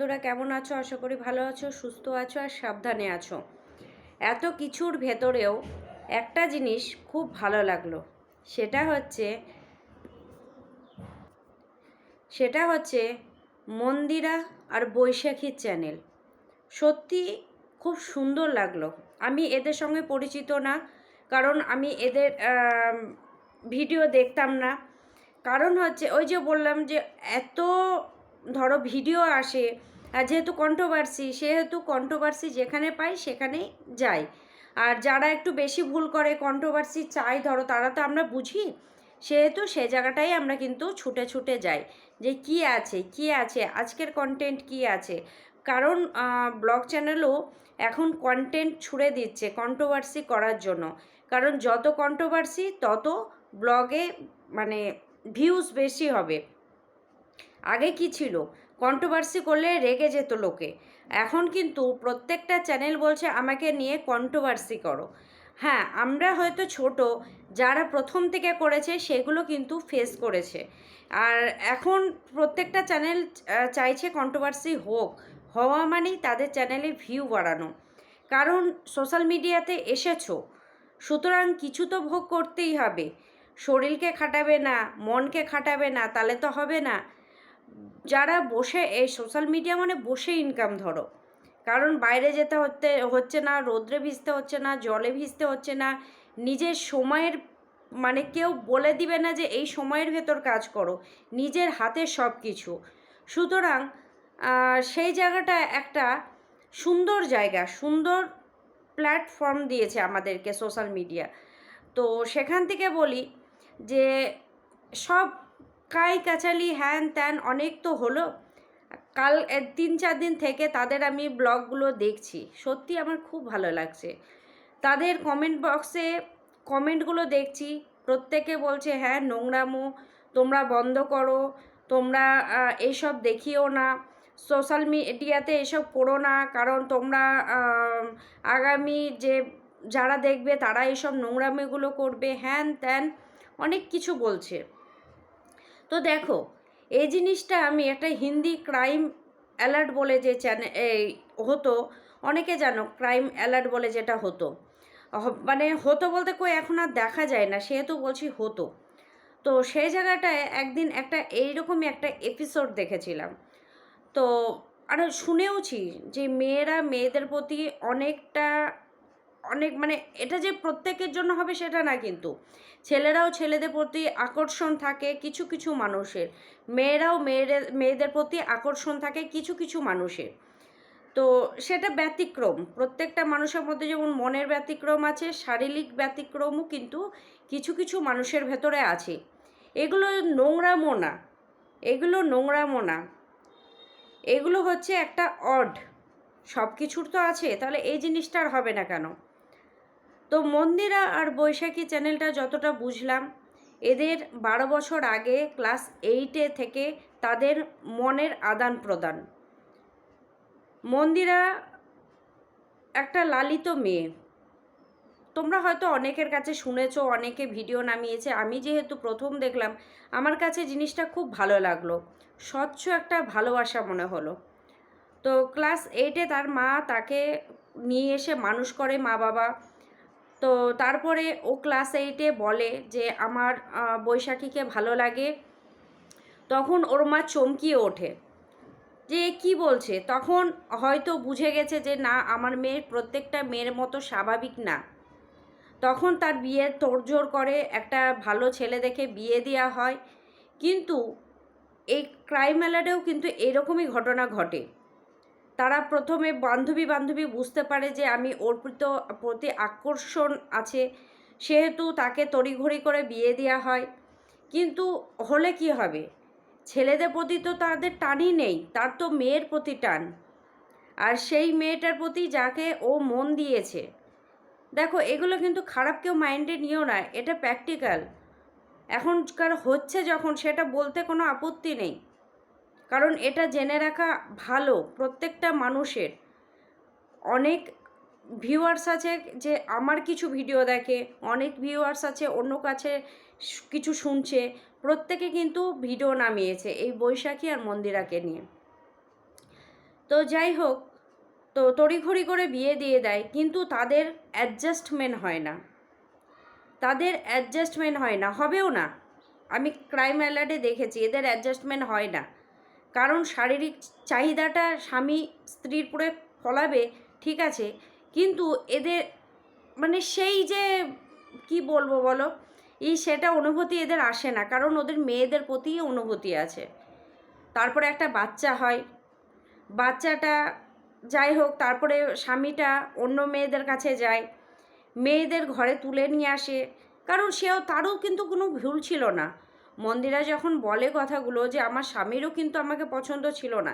বন্ধুরা, কেমন আছো? আশা করি ভালো আছো, সুস্থ আছো আর সাবধানে আছো। এত কিছুর ভেতরেও একটা জিনিস খুব ভালো লাগল। সেটা হচ্ছে সেটা হচ্ছে মন্দিরা আর বৈশাখীর চ্যানেল। সত্যি খুব সুন্দর লাগল। আমি এদের সঙ্গে পরিচিত না, কারণ আমি এদের ভিডিও দেখতাম না। কারণ হচ্ছে, ওই যে বললাম যে এত ধরো ভিডিও আসে, আর যেহেতু কন্ট্রোভার্সি সেহেতু কন্ট্রোভার্সি যেখানে পাই সেখানেই যাই। আর যারা একটু বেশি ভুল করে কন্ট্রোভার্সি চাই, ধরো তারা তো আমরা বুঝি, সেহেতু সে জায়গাটাই আমরা কিন্তু ছুটে ছুটে যাই। যে কি আছে কি আছে, আজকের কন্টেন্ট কি আছে? কারণ ব্লগ চ্যানেলও এখন কন্টেন্ট ছুড়ে দিচ্ছে কন্ট্রোভার্সি করার জন্য। কারণ যত কন্ট্রোভার্সি তত ব্লগে মানে ভিউজ বেশি হবে। আগে কি ছিল? কন্ট্রোভার্সি করলে রেগে যেত লোকে। এখন কিন্তু প্রত্যেকটা চ্যানেল বলছে, আমাকে নিয়ে কন্ট্রোভার্সি করো। হ্যাঁ আমরা হয়তো ছোট, যারা প্রথম থেকে করেছে, সেগুলো কিন্তু ফেস করেছে। আর এখন প্রত্যেকটা চ্যানেল চাইছে কন্ট্রোভার্সি হোক। হওয়া মানেই তাদের চ্যানেলে ভিউ বাড়ানো। কারণ সোশ্যাল মিডিয়াতে এসেছ। সুতরাং কিছু তো ভোগ করতেই হবে। শরীরকে খাটাবে না, মনকে খাটাবে না, তাহলে তো হবে না। যারা বসে, এই সোশ্যাল মিডিয়া মানে বসে ইনকাম ধরো। কারণ বাইরে যেতে হতে, হচ্ছে না, রোদ্রে ভিজতে হচ্ছে না, জলে ভিজতে হচ্ছে না, নিজের সময়ের মানে কেউ বলে দিবে না যে, এই সময়ের ভেতর কাজ করো। নিজের হাতে সব কিছু সুতরাং সেই জায়গাটা একটা সুন্দর জায়গা, সুন্দর প্ল্যাটফর্ম দিয়েছে আমাদেরকে সোশ্যাল মিডিয়া তো সেখান থেকে বলি যে, সব কাই কাচালি হ্যান ত্যান অনেক তো হলো। কাল তিন চার দিন থেকে তাদের আমি ব্লগগুলো দেখছি। সত্যি আমার খুব ভালো লাগছে। তাদের কমেন্ট বক্সে কমেন্টগুলো দেখছি। প্রত্যেকে বলছে হ্যাঁ নোংরামো, তোমরা বন্ধ করো, তোমরা এইসব দেখিও না। সোশ্যাল মিডিয়াতে এসব করো না, কারণ তোমরা আগামী যে, যারা দেখবে তারা এইসব নোংরামিগুলো করবে। হ্যান ত্যান অনেক কিছু বলছে। তো দেখো, এই জিনিসটা আমি একটা হিন্দি ক্রাইম অ্যালার্ট বলে যে চ্যানেল এই হতো, অনেকে জানো ক্রাইম অ্যালার্ট বলে যেটা হতো। মানে হতো বলতে কই এখন আর দেখা যায় না, সেহেতু বলছি হতো। তো সেই জায়গাটায় একদিন একটা এইরকমই একটা এপিসোড দেখেছিলাম। তো আর শুনেওছি যে মেয়েরা মেয়েদের প্রতি অনেকটা অনেক মানে এটা যে প্রত্যেকের জন্য হবে সেটা না কিন্তু। ছেলেরাও ছেলেদের প্রতি আকর্ষণ থাকে কিছু কিছু মানুষের। মেয়েরাও মেয়েদের মেয়েদের প্রতি আকর্ষণ থাকে কিছু কিছু মানুষের। তো সেটা ব্যতিক্রম। প্রত্যেকটা মানুষের মধ্যে যেমন মনের ব্যতিক্রম আছে, শারীরিক ব্যতিক্রমও কিন্তু কিছু কিছু মানুষের ভেতরে আছে। এগুলো নোংরা মোনা এগুলো নোংরা মোনা এগুলো হচ্ছে একটা অড। সব কিছুর তো আছে, তাহলে এই জিনিসটা আর হবে না কেন? তো মন্দিরা আর বৈশাখী চ্যানেলটা যতটা বুঝলাম, এদের বারো বছর আগে ক্লাস এইটে থেকে তাদের মনের আদান প্রদান। মন্দিরা একটা লালিত মেয়ে। তোমরা হয়তো অনেকের কাছে শুনেছো, অনেকে ভিডিও নামিয়েছে, আমি যেহেতু প্রথম দেখলাম, আমার কাছে জিনিসটা খুব ভালো লাগল। স্বচ্ছ একটা ভালোবাসা মনে হলো। তো ক্লাস এইটে তার মা তাকে নিয়ে এসে মানুষ করে মা বাবা তো তারপরে ও ক্লাস এইটে বলে যে আমার বৈশাখীকে ভালো লাগে। তখন ওর মা চমকিয়ে ওঠে। যে কি বলছে? তখন হয়তো বুঝে গেছে যে না, আমার মেয়ের প্রত্যেকটা মেয়ের মতো স্বাভাবিক না। তখন তার বিয়ে তোড়জোড় করে একটা ভালো ছেলে দেখে বিয়ে দেওয়া হয়। কিন্তু এই ক্রাইম অ্যালার্টেও কিন্তু এরকমই ঘটনা ঘটে। তারা প্রথমে বান্ধবী বান্ধবী বুঝতে পারে যে আমি ওর প্রতি- প্রতি আকর্ষণ আছে। সেহেতু তাকে তড়িঘড়ি করে বিয়ে দেওয়া হয়। কিন্তু হলে কি হবে? ছেলেদের প্রতি তো তাদের টানই নেই, তার তো মেয়ের প্রতি টান। আর সেই মেয়েটার প্রতি যাকে ও মন দিয়েছে। দেখো, এগুলো কিন্তু খারাপ কেউ মাইন্ডে নিও না, এটা প্র্যাকটিক্যাল। এখনকার হচ্ছে যখন, সেটা বলতে কোনো আপত্তি নেই। কারণ এটা জেনে রাখা ভালো প্রত্যেকটা মানুষের। অনেক ভিউয়ার্স আছে যে আমার কিছু ভিডিও দেখে, অনেক ভিউয়ার্স আছে অন্য কাছে কিছু শুনছে, প্রত্যেকে কিন্তু ভিডিও নামিয়েছে এই বৈশাখী আর মন্দিরাকে নিয়ে। তো যাই হোক, তো তড়িঘড়ি করে বিয়ে দিয়ে দেয়, কিন্তু তাদের অ্যাডজাস্টমেন্ট হয় না। তাদের অ্যাডজাস্টমেন্ট হয় না, হবেও না। আমি ক্রাইম অ্যালার্টে দেখেছি, এদের অ্যাডজাস্টমেন্ট হয় না। কারণ শারীরিক চাহিদাটা স্বামী স্ত্রীর পুরে ফলাবে, ঠিক আছে। কিন্তু এদের মানে সেই যে, কি বলব বলো? এই সেটা অনুভূতি এদের আসে না, কারণ ওদের মেয়েদের প্রতি অনুভূতি আছে। তারপরে একটা বাচ্চা হয়, বাচ্চাটা যাই হোক, তারপরে স্বামীটা অন্য মেয়েদের কাছে যায়, মেয়েদের ঘরে তুলে নিয়ে আসে, কারণ সেও, তারও কিন্তু কোনো ভুল ছিল না। মন্দিরা যখন বলে কথাগুলো যে আমার স্বামীরও কিন্তু আমাকে পছন্দ ছিল না,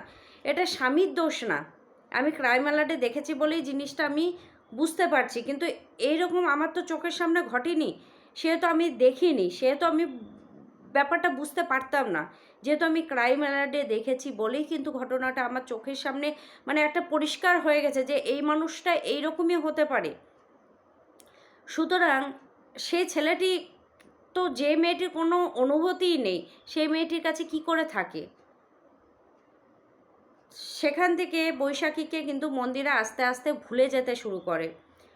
এটা স্বামীর দোষ না। আমি ক্রাইম অ্যালার্টে দেখেছি বলেই জিনিসটা আমি বুঝতে পারছি, কিন্তু এইরকম আমার তো চোখের সামনে ঘটেনি। সেহেতু আমি দেখিনি, সেহেতু আমি ব্যাপারটা বুঝতে পারতাম না। যেহেতু আমি ক্রাইম অ্যালার্টে দেখেছি বলেই কিন্তু ঘটনাটা আমার চোখের সামনে মানে একটা পরিষ্কার হয়ে গেছে যে এই মানুষটা এইরকমই হতে পারে। সুতরাং সেই ছেলেটি তো যে মেয়েটির কোনো অনুভূতিই নেই সেই মেয়েটির কাছে কি করে থাকে? সেখান থেকে বৈশাখীকে কিন্তু মন্দিরা আস্তে আস্তে ভুলে যেতে শুরু করে।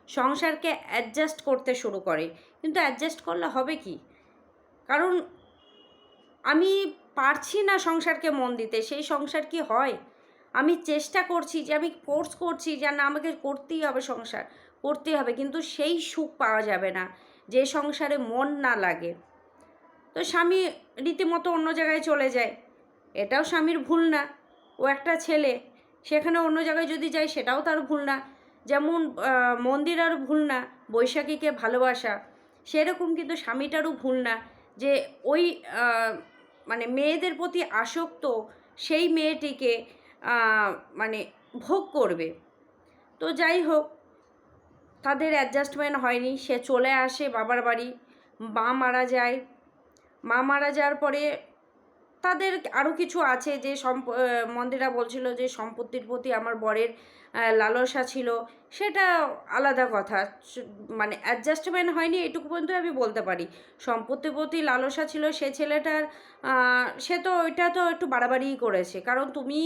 সংসারকে অ্যাডজাস্ট করতে শুরু করে। কিন্তু অ্যাডজাস্ট করলে হবে কি? কারণ আমি পারছি না সংসারকে মন দিতে, সেই সংসার কি হয়? আমি চেষ্টা করছি যে, আমি ফোর্স করছি যে, না, আমাকে করতেই হবে সংসার, করতেই হবে। কিন্তু সেই সুখ পাওয়া যাবে না। যে সংসারে মন না লাগে। তো স্বামী রীতিমতো অন্য জায়গায় চলে যায়। এটাও স্বামীর ভুল না। ও একটা ছেলে, সেখানে অন্য জায়গায় যদি যায়, সেটাও তার ভুল না। যেমন মন্দির আর ভুল না, বৈশাখীকে ভালোবাসা, সেরকম কিন্তু স্বামীটারও ভুল না। যে ওই মানে মেয়েদের প্রতি আসক্ত সেই মেয়েটিকে মানে ভোগ করবে। তো যাই হোক তাদের অ্যাডজাস্টমেন্ট হয়নি। সে চলে আসে বাবার বাড়ি। মা মারা যায়। মা মারা যাওয়ার পরে তাদের আরও কিছু আছে যে সম্প মন্দিরা বলছিল যে সম্পত্তির প্রতি আমার বরের লালসা ছিল। সেটা আলাদা কথা। মানে অ্যাডজাস্টমেন্ট হয়নি এটুকু পর্যন্ত আমি বলতে পারি। সম্পত্তির প্রতি লালসা ছিল সে ছেলেটার সে তো ওইটা তো একটু বাড়াবাড়িই করেছে। কারণ তুমি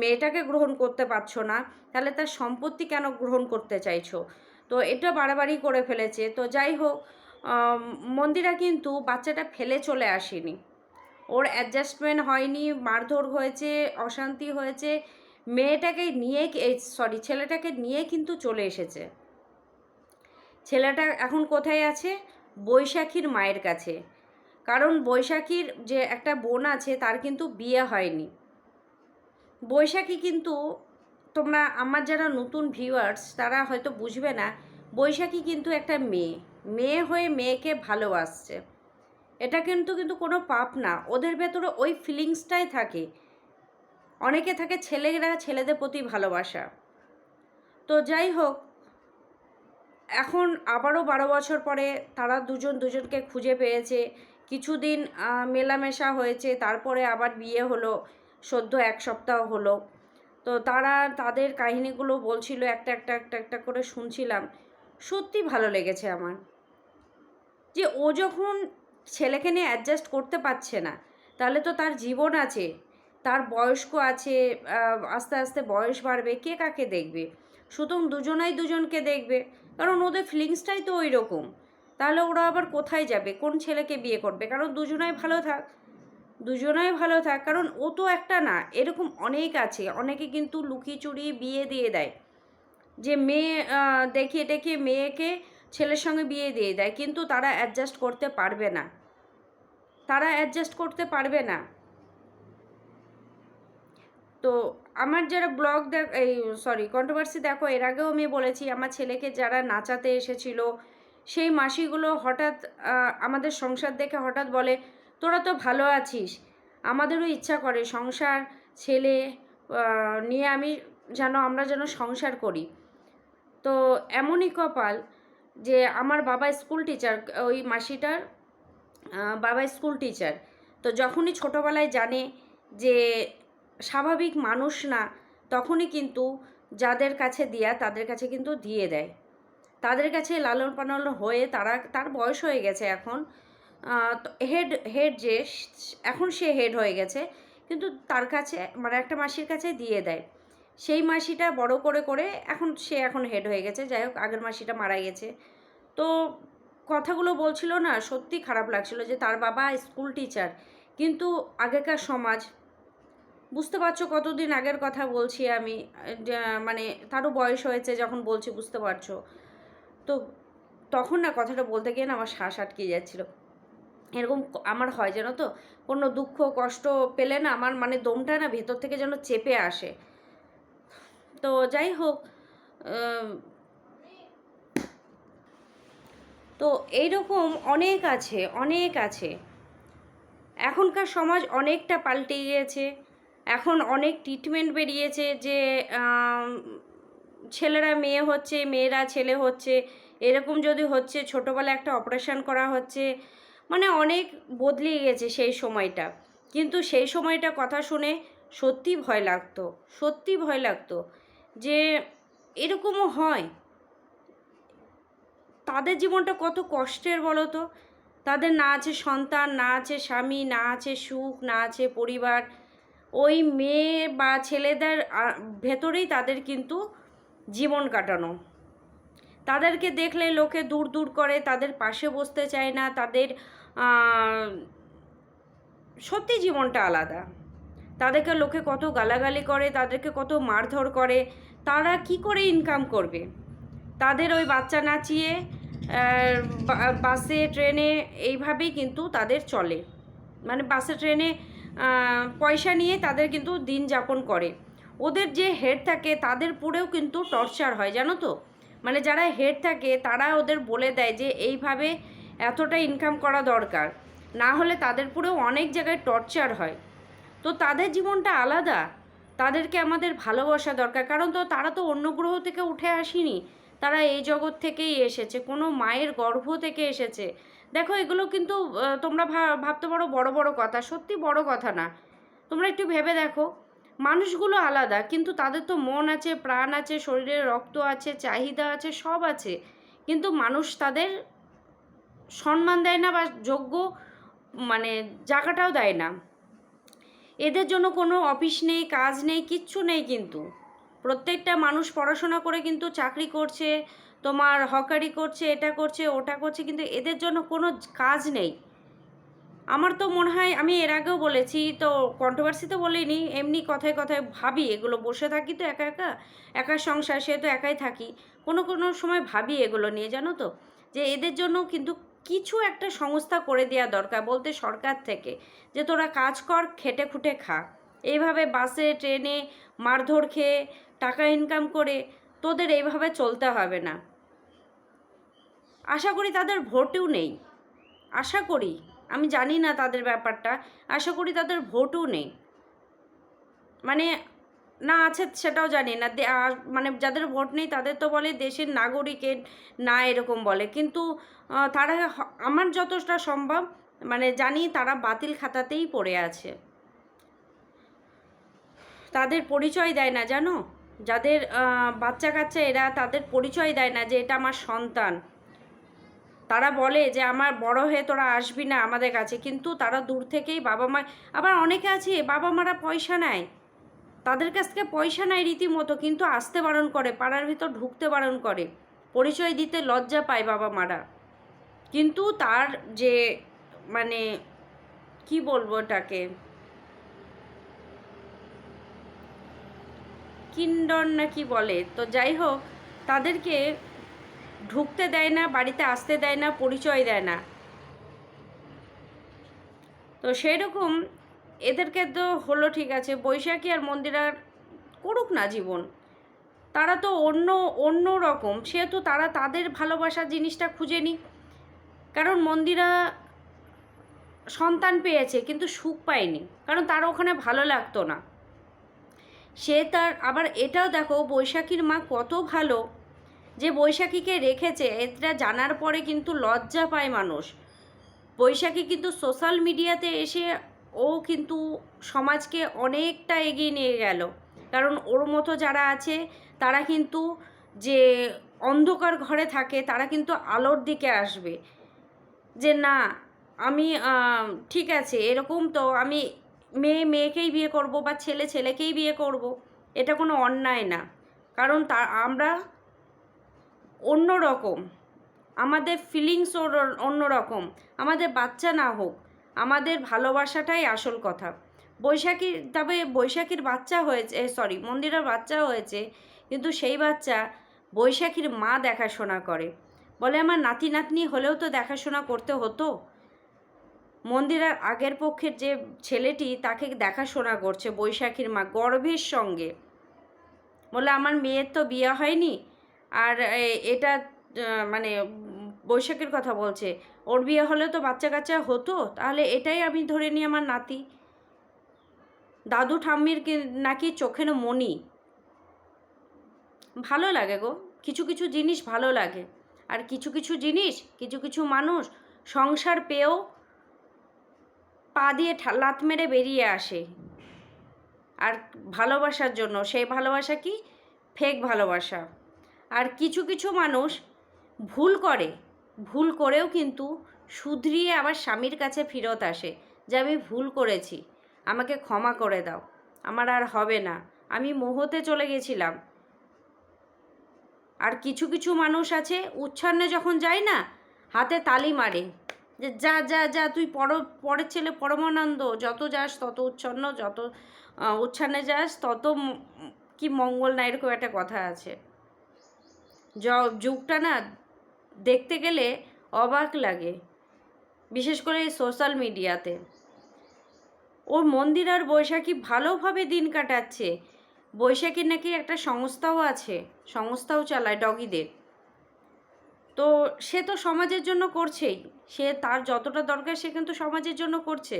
মেয়েটাকে গ্রহণ করতে পারছ না। তাহলে তার সম্পত্তি কেন গ্রহণ করতে চাইছো? তো এটা বাড়াবাড়ি করে ফেলেছে। তো যাই হোক মন্দিরা কিন্তু বাচ্চাটা ফেলে চলে আসেনি। ওর অ্যাডজাস্টমেন্ট হয়নি, মারধর হয়েছে, অশান্তি হয়েছে। মেয়েটাকে নিয়ে সরি ছেলেটাকে নিয়ে কিন্তু চলে এসেছে। ছেলেটা এখন কোথায় আছে? বৈশাখীর মায়ের কাছে। কারণ বৈশাখীর যে একটা বোন আছে, তার কিন্তু বিয়ে হয়নি। বৈশাখী কিন্তু তোমরা আমার যারা নতুন ভিউয়ার্স তারা হয়তো বুঝবে না, বৈশাখী কিন্তু একটা মেয়ে। মেয়ে হয়ে মেয়েকে ভালোবাসছে। এটা কিন্তু কিন্তু কোনো পাপ না। ওদের ভেতরে ওই ফিলিংসটাই থাকে। অনেকে থাকে ছেলেরা ছেলেদের প্রতি ভালোবাসা। তো যাই হোক, এখন আবারও বারো বছর পরে তারা দুজন দুজনকে খুঁজে পেয়েছে। কিছুদিন মেলামেশা হয়েছে, তারপরে আবার বিয়ে হলো, সদ্য এক সপ্তাহ হলো। তো তারা তাদের কাহিনিগুলো বলছিল একটা একটা একটা একটা করে শুনছিলাম। সত্যি ভালো লেগেছে আমার। যে ও যখন ছেলেকে নিয়ে অ্যাডজাস্ট করতে পারছে না, তাহলে তো তার জীবন আছে, তার বয়স্ক আছে আস্তে আস্তে বয়স বাড়বে, কে কাকে দেখবে? সুতরাং দুজনাই দুজনকে দেখবে, কারণ ওদের ফিলিংসটাই তো ওই রকম তাহলে ওরা আবার কোথায় যাবে? কোন ছেলেকে বিয়ে করবে? কারণ দুজনাই ভালো থাক। দুজনাই ভালো থাক, কারণ ও তো একটা না, এরকম অনেক আছে, অনেকে কিন্তু লুকিয়ে চুরিয়ে বিয়ে দিয়ে দেয়। যে মেয়ে দেখিয়ে ডেকে মেয়েকে ছেলের সঙ্গে বিয়ে দিয়ে দেয়, কিন্তু তারা অ্যাডজাস্ট করতে পারবে না। তারা অ্যাডজাস্ট করতে পারবে না। তো আমার যারা ব্লগ দেখ, এই সরি কন্ট্রোভার্সি দেখো, এর আগেও আমি বলেছি, আমার ছেলেকে যারা নাচাতে এসেছিল, সেই মাসিগুলো হঠাৎ আমাদের সংসার দেখে হঠাৎ বলে তোরা তো ভালো আছিস। আমাদেরও ইচ্ছা করে সংসার, ছেলে নিয়ে আমি যেন, আমরা যেন সংসার করি। তো এমনই কপাল যে আমার বাবা স্কুল টিচার, ওই মাসিটার বাবা স্কুল টিচার। তো যখনই ছোটোবেলায় জানে যে স্বাভাবিক মানুষ না, তখনই কিন্তু যাদের কাছে দেয়া, তাদের কাছে কিন্তু দিয়ে দেয়। তাদের কাছে লালন পালন হয়ে তারা, তার বয়স হয়ে গেছে এখন। হেড হেড যে, এখন সে হেড হয়ে গেছে, কিন্তু তার কাছে মানে একটা মাসির কাছে দিয়ে দেয়। সেই মাসিটা বড় করে করে এখন সে এখন হেড হয়ে গেছে। যাই হোক, আগের মাসিটা মারা গেছে। তো কথাগুলো বলছিল না, সত্যি খারাপ লাগছিল যে তার বাবা স্কুল টিচার কিন্তু আগেকার সমাজ, বুঝতে পারছ কতদিন আগের কথা বলছি আমি মানে তারও বয়স হয়েছে যখন বলছি, বুঝতে পারছ। তো তখন না কথাটা বলতে গিয়ে না আমার শ্বাস আটকে যাচ্ছিল। এরকম আমার হয় জানো তো? কোনো দুঃখ, কষ্ট পেলে না আমার মানে দমটা না ভেতর থেকে যেন চেপে আসে। তো যাই হোক তো এইরকম অনেক আছে অনেক আছে। এখনকার সমাজ অনেকটা পাল্টে গিয়েছে। এখন অনেক ট্রিটমেন্ট বেরিয়েছে যে ছেলেরা মেয়ে হচ্ছে, মেয়েরা ছেলে হচ্ছে, এরকম যদি হচ্ছে, ছোটোবেলায় একটা অপারেশন করা হচ্ছে মানে অনেক বদলে গেছে সেই সময়টা। কিন্তু সেই সময়টা কথা শুনে সত্যি ভয় লাগতো সত্যি ভয় লাগতো যে এরকমও হয়। তাদের জীবনটা কত কষ্টের বলো তো? তাদের না আছে সন্তান, না আছে স্বামী, না আছে সুখ, না আছে পরিবার। ওই মেয়ে বা ছেলেদের ভেতরেই তাদের কিন্তু জীবন কাটানো। তাদেরকে দেখলে লোকে দূর দূর করে, তাদের পাশে বসতে চায় না, তাদের সত্যি জীবনটা আলাদা। তাদেরকে লোকে কত গালাগালি করে, তাদেরকে কত মারধর করে, তারা কি করে ইনকাম করবে? তাদের ওই বাচ্চা নাচিয়ে বাসে, ট্রেনে এইভাবেই কিন্তু তাদের চলে। মানে বাসে, ট্রেনে পয়সা নিয়ে তাদের কিন্তু দিন যাপন করে। ওদের যে হেড থাকে, তাদের পুরেও কিন্তু টর্চার হয়, জানো তো? মানে যারা হেড থাকে, তারা ওদের বলে দেয় যে, এইভাবে এতটা ইনকাম করা দরকার, না হলে তাদের পুরো অনেক জায়গায় টর্চার হয়। তো তাদের জীবনটা আলাদা, তাদেরকে আমাদের ভালোবাসা দরকার। কারণ তো তারা তো অন্য গ্রহ থেকে উঠে আসেনি, তারা এই জগৎ থেকেই এসেছে, কোনো মায়ের গর্ভ থেকে এসেছে। দেখো, এগুলো কিন্তু তোমরা ভাবতে পারো বড় বড় কথা, সত্যি বড় কথা না। তোমরা একটু ভেবে দেখো, মানুষগুলো আলাদা, কিন্তু তাদের তো মন আছে, প্রাণ আছে, শরীরে রক্ত আছে, চাহিদা আছে, সব আছে। কিন্তু মানুষ তাদের সম্মান দেয় না বা যোগ্য মানে জায়গাটাও দেয় না। এদের জন্য কোনো অফিস নেই, কাজ নেই, কিচ্ছু নেই কিন্তু। প্রত্যেকটা মানুষ পড়াশোনা করে কিন্তু চাকরি করছে, তোমার হকারি করছে, এটা করছে, ওটা করছে, কিন্তু এদের জন্য কোনো কাজ নেই। আমার তো মনে হয়, আমি এর আগেও বলেছি, তো কন্ট্রোভার্সি তো বলিনি, এমনি কথায় কথায় ভাবি, এগুলো বসে থাকি তো একা একা একা সংসার, সে তো একাই থাকি। কোনো কোনো সময় ভাবি এগুলো নিয়ে, জানো তো? যে এদের জন্য কিন্তু কিছু একটা সংস্থা করে দেওয়া দরকার বলতে সরকার থেকে, যে তোরা কাজ কর, খেটে খুটে খা। এইভাবে বাসে, ট্রেনে মারধর খেয়ে টাকা ইনকাম করে তোদের এইভাবে চলতে হবে না। আশা করি তাদের ভোটও নেই। আশা করি, আমি জানি না তাদের ব্যাপারটা, আশা করি তাদের ভোটও নেই। মানে না আছে সেটাও জানি না। মানে যাদের ভোট নেই তাদের তো বলে দেশের নাগরিকের না এরকম বলে। কিন্তু তারা আমার যতটা সম্ভব মানে জানি তারা বাতিল খাতাতেই পড়ে আছে। তাদের পরিচয় দেয় না, জানো? যাদের বাচ্চা কাচ্চা এরা তাদের পরিচয় দেয় না যে এটা আমার সন্তান। তারা বলে যে আমার বড় হয়ে তোরা আসবি না আমাদের কাছে। কিন্তু তারা দূর থেকেই বাবা মা আবার অনেকে আছে বাবা মারা পয়সা নেয়। তাদের কাছ থেকে পয়সা নেয় রীতিমতো, কিন্তু আসতে বারণ করে, পাড়ার ভিতর ঢুকতে বারণ করে, পরিচয় দিতে লজ্জা পায় বাবা মারা। কিন্তু তার যে মানে কি বলব এটাকে? কিন্ডন না কি বলে? তো যাই হোক, তাদেরকে ঢুকতে দেয় না, বাড়িতে আসতে দেয় না, পরিচয় দেয় না। তো সেই রকম এদেরকে তো হলো ঠিক আছে, বৈশাখী আর মন্দিরার করুক না জীবন। তারা তো অন্য অন্য রকম। সেহেতু তারা তাদের ভালোবাসার জিনিসটা খুঁজে নিক। কারণ মন্দিরা সন্তান পেয়েছে, কিন্তু সুখ পায়নি। কারণ তার ওখানে ভালো লাগতো না। সে তার, আবার এটাও দেখো, বৈশাখীর মা কত ভালো যে বৈশাখীকে রেখেছে। এটা জানার পরে কিন্তু লজ্জা পায় মানুষ। বৈশাখী কিন্তু সোশ্যাল মিডিয়াতে এসে ও কিন্তু সমাজকে অনেকটা এগিয়ে নিয়ে গেল। কারণ ওর মতো যারা আছে, তারা কিন্তু যে অন্ধকার ঘরে থাকে, তারা কিন্তু আলোর দিকে আসবে। যে না, আমি ঠিক আছে, এরকম তো আমি মেয়ে, মেয়েকেই বিয়ে করব বা ছেলে, ছেলেকেই বিয়ে করব, এটা কোনো অন্যায় না। কারণ তা, আমরা অন্য রকম আমাদের ফিলিংস অন্য রকম আমাদের বাচ্চা না হোক আমাদের ভালোবাসাটাই আসল কথা। বৈশাখীর তবে বৈশাখীর বাচ্চা হয়েছে সরি মন্দিরের বাচ্চা হয়েছে, কিন্তু সেই বাচ্চা বৈশাখীর মা দেখাশোনা করে। বলে আমার নাতি নাতনি হলেও তো দেখাশোনা করতে হতো। মন্দিরের আগের পক্ষের যে ছেলেটি, তাকে দেখাশোনা করছে বৈশাখীর মা গর্ভের সঙ্গে। বলে আমার মেয়ের তো বিয়ে হয়নি, আর এটা মানে বৈশাখীর কথা বলছে। ওর বিয়ে হলে তো বাচ্চা কাচ্চা হতো, তাহলে এটাই আমি ধরে নিই আমার নাতি। দাদু ঠাম্মির নাকি চোখের মণি। ভালো লাগে গো, কিছু কিছু জিনিস ভালো লাগে। আর কিছু কিছু জিনিস, কিছু কিছু মানুষ সংসার পেয়েও পা দিয়ে লাত মেরে বেরিয়ে আসে। আর ভালোবাসার জন্য, সেই ভালোবাসা কি? ফেক ভালোবাসা। আর কিছু কিছু মানুষ ভুল করে। ভুল করেও কিন্তু শুধরিয়ে আবার স্বামীর কাছে ফেরত আসে যে আমি ভুল করেছি। আমাকে ক্ষমা করে দাও। আমার আর হবে না। আমি মোহতে চলে গেছিলাম। আর কিছু কিছু মানুষ আছে, উচ্ছন্নে যখন যায় না, হাতে তালি মারে যে, যা যা যা, তুই পর, পরের ছেলে পরমানন্দ। যত যাস, তত উচ্ছন্ন, যত উচ্ছন্নে যাস, তত কি মঙ্গল না, এরকম একটা কথা আছে। যুগটা না দেখতে গেলে অবাক লাগে, বিশেষ করে সোশ্যাল মিডিয়াতে ওর মন্দির আর বৈশাখী ভালোভাবে দিন কাটাচ্ছে। বৈশাখীর নাকি একটা সংস্থাও আছে, সংস্থাও চালায় ডগিদের। তো সে তো সমাজের জন্য করছেই, সে তার যতটা দরকার সে কিন্তু সমাজের জন্য করছে।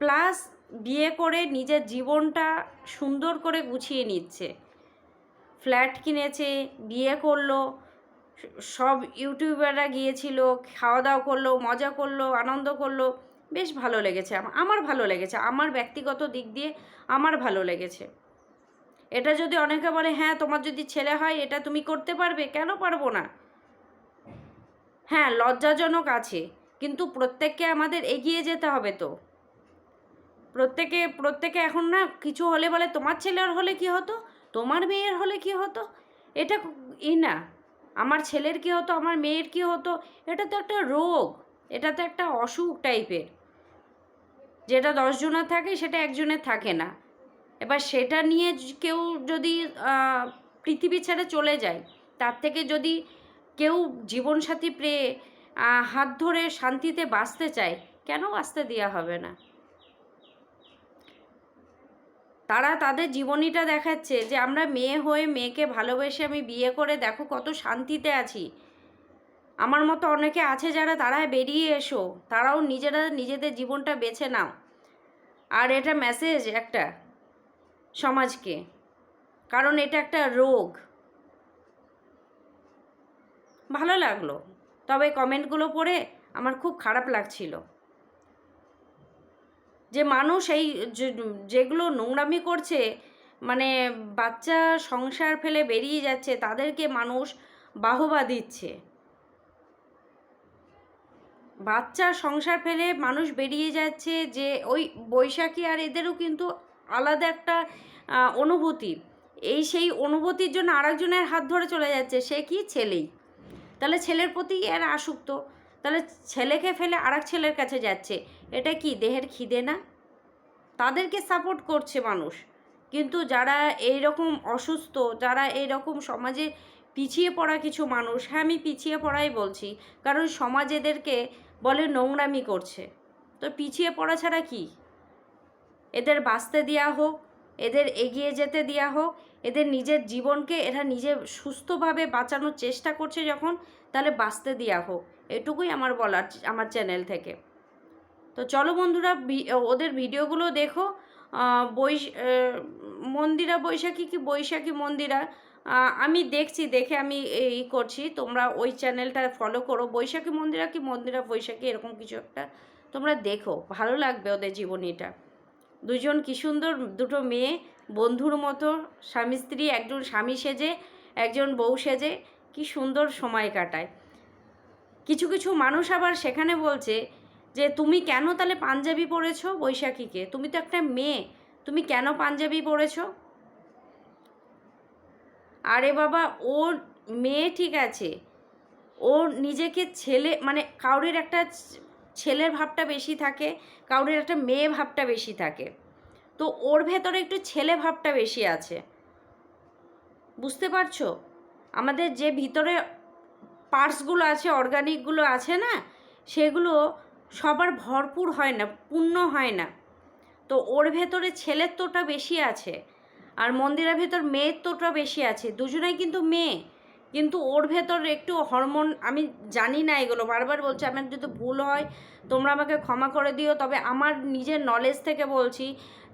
প্লাস বিয়ে করে নিজের জীবনটা সুন্দর করে গুছিয়ে নিচ্ছে। ফ্ল্যাট কিনেছে, বিয়ে করল সব ইউটিউবাররা গিয়েছিল খাওয়া দাওয়া করল, মজা করল, আনন্দ করল। বেশ ভালো লেগেছে আমার ভালো লেগেছে। আমার ব্যক্তিগত দিক দিয়ে আমার ভালো লেগেছে। এটা যদি অনেকে বলে হ্যাঁ তোমার যদি ছেলে হয়, এটা তুমি করতে পারবে? কেন পারব না? হ্যাঁ লজ্জাজনক আছে। কিন্তু প্রত্যেককে আমাদের এগিয়ে যেতে হবে তো। প্রত্যেকে প্রত্যেকে এখন না কিছু হলে বলে, তোমার ছেলের হলে কি হতো? তোমার মেয়ের হলে কি হতো? এটা ই না। আমার ছেলের কি হতো, আমার মেয়ের কি হতো, এটা তো একটা রোগ, এটা তো একটা অসুখ টাইপের। যেটা দশজনের থাকে, সেটা একজনের থাকে না। এবার সেটা নিয়ে কেউ যদি পৃথিবী ছেড়ে চলে যায়, তার থেকে যদি কেউ জীবনসাথী পেয়ে হাত ধরে শান্তিতে বাঁচতে চায়, কেন বাঁচতে দেওয়া হবে না? তারা তাদের জীবনীটা দেখাচ্ছে যে আমরা মেয়ে হয়ে মেয়েকে ভালোবেসে আমি বিয়ে করে দেখো কত শান্তিতে আছি। আমার মতো অনেকে আছে যারা তারা বেরিয়ে এসো। তারাও নিজেরা নিজেদের জীবনটা বেছে নাও। আর এটা মেসেজ একটা সমাজকে। কারণ এটা একটা রোগ। ভালো লাগল। তবে কমেন্টগুলো পড়ে আমার খুব খারাপ লাগছিল। যে মানুষ এই যেগুলো নোংরামি করছে মানে বাচ্চা সংসার ফেলে বেরিয়ে যাচ্ছে, তাদেরকে মানুষ বাহবা দিচ্ছে। বাচ্চা সংসার ফেলে মানুষ বেরিয়ে যাচ্ছে যে, ওই বৈশাখী আর এদেরও কিন্তু আলাদা একটা অনুভূতি। এই সেই অনুভূতির জন্য আরেকজনের হাত ধরে চলে যাচ্ছে, সে কি ছেলেই? তাহলে ছেলের প্রতি এর আসক্ত? তাহলে ছেলেকে ফেলে আরেক ছেলের কাছে যাচ্ছে। এটা কি, দেহের খিদে না? তাদেরকে সাপোর্ট করছে মানুষ। কিন্তু যারা এই রকম অসুস্থ, যারা এই রকম সমাজে পিছিয়ে পড়া কিছু মানুষ হ্যাঁ আমি পিছিয়ে পড়াই বলছি, কারণ সমাজ এদেরকে বলে নোংরামি করছে। তো পিছিয়ে পড়া ছাড়া কি? এদের বাঁচতে দেওয়া হোক, এদের এগিয়ে যেতে দেওয়া হোক, এদের নিজের জীবনকে এরা নিজে সুস্থভাবে বাঁচানোর চেষ্টা করছে যখন, তাহলে বাঁচতে দেওয়া হোক। এটুকুই আমার বলার, আমার চ্যানেল থেকে। তো চলো বন্ধুরা ওদের ভিডিওগুলো দেখো। বৈশ মন্দিরা বৈশাখী কি বৈশাখী মন্দিরা? আমি দেখছি, দেখে আমি এই করছি। তোমরা ওই চ্যানেলটা ফলো করো। বৈশাখী মন্দিরা কি মন্দিরা বৈশাখী, এরকম কিছু একটা তোমরা দেখো। ভালো লাগবে ওদের জীবনীটা। দুজন কি সুন্দর, দুটো মেয়ে, বন্ধুর মতো, স্বামী স্ত্রী, একজন স্বামী সেজে, একজন বউ সেজে, কি সুন্দর সময় কাটায়। কিছু কিছু মানুষ আবার সেখানে বলছে যে তুমি কেন তাহলে পাঞ্জাবি পরেছো বৈশাখীকে? তুমি তো একটা মেয়ে। তুমি কেন পাঞ্জাবি পরেছো? আরে বাবা, ওর মেয়ে ঠিক আছে। ও নিজেকে ছেলে মানে কাউরির একটা ছেলের ভাবটা বেশি থাকে, কাউরির একটা মেয়ে ভাবটা বেশি থাকে। তো ওর ভেতরে একটু ছেলে ভাবটা বেশি আছে। বুঝতে পারছ? আমাদের যে ভিতরে পার্টসগুলো আছে অর্গানিকগুলো আছে না, সেগুলো সবার ভরপুর হয় না, পূর্ণ হয় না। তো ওর ভেতরে ছেলের তোটা বেশি আছে আর মন্দিরের ভেতর মেয়ের তোটা বেশি আছে, দুজনেই কিন্তু মেয়ে। কিন্তু ওর ভেতর একটু হরমোন আমি জানি না এগুলো, বারবার বলছি, আমার যদি ভুল হয়, তোমরা আমাকে ক্ষমা করে দিও, তবে আমার নিজের নলেজ থেকে বলছি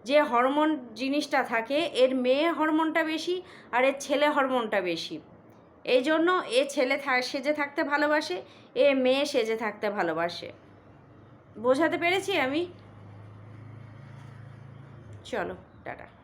যে হরমোন জিনিসটা থাকে, এর মেয়ে হরমোনটা বেশি আর এর ছেলে হরমোনটা বেশি। এই জন্য এ ছেলে সেজে থাকতে ভালোবাসে, এ মেয়ে সেজে থাকতে ভালোবাসে। বোঝাতে পেরেছি আমি। চলো টাটা।